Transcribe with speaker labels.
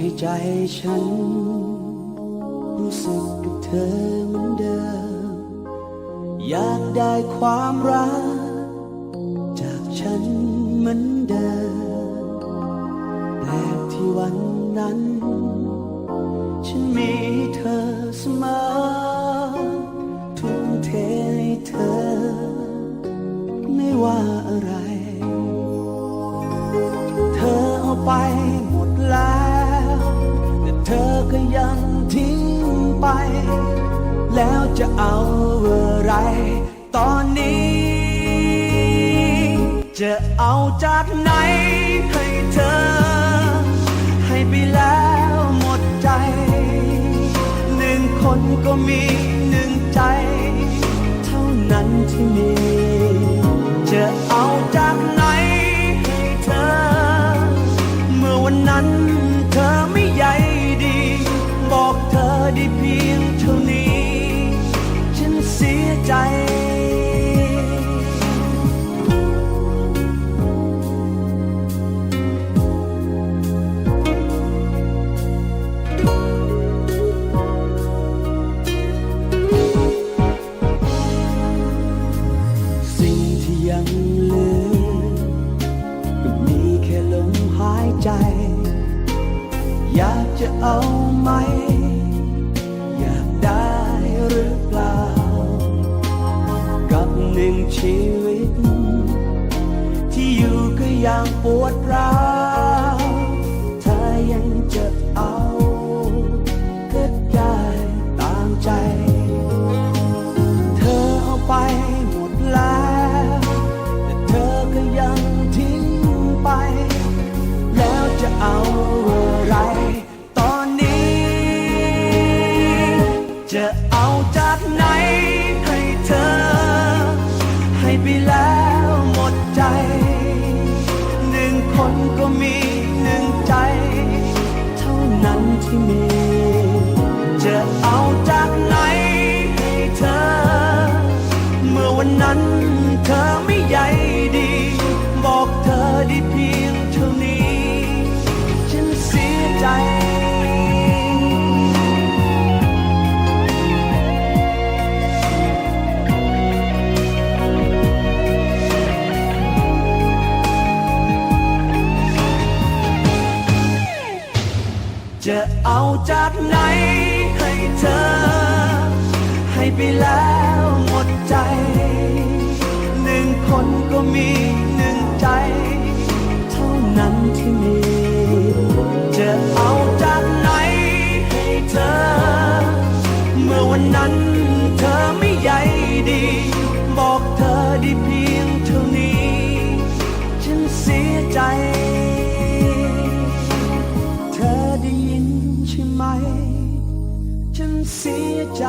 Speaker 1: ให้ใจฉัน รู้สึกกับเธอเหมือนเดิม อยากได้ความรัก จากฉันเหมือนเดิมแปลกที่วันนั้น ฉันมีเธอเสมอทุ่มเทให้เธอ ไม่ว่าอะไร เธอเอาไป เธอก็ยังทิ้งไป แล้วจะเอาอะไร ตอนนี้ จะเอาจากไหนให้เธอ ให้ไปแล้วหมดใจ หนึ่งคนก็มีหนึ่งใจ เท่านั้นที่มี จะเอาจากไหน ยังเหลือก็มีแค่ลมหายใจ อยากจะเอาไหม อยากได้หรือเปล่า กับหนึ่งชีวิต ที่อยู่ก็ยังปวดร้าว ที่มี จะเอาจากไหนให้เธอ เมื่อวันนั้นเธอไม่ใหญ่ จะเอาจากไหนให้เธอ ให้ไปแล้วหมดใจ หนึ่งคนก็มีหนึ่งใจ เท่านั้นที่มี จะเอาจากไหนให้เธอ เมื่อวันนั้นเธอไม่ใยดี บอกเธอได้เพียงเท่านี้ ฉันเสียใจ เสียใจ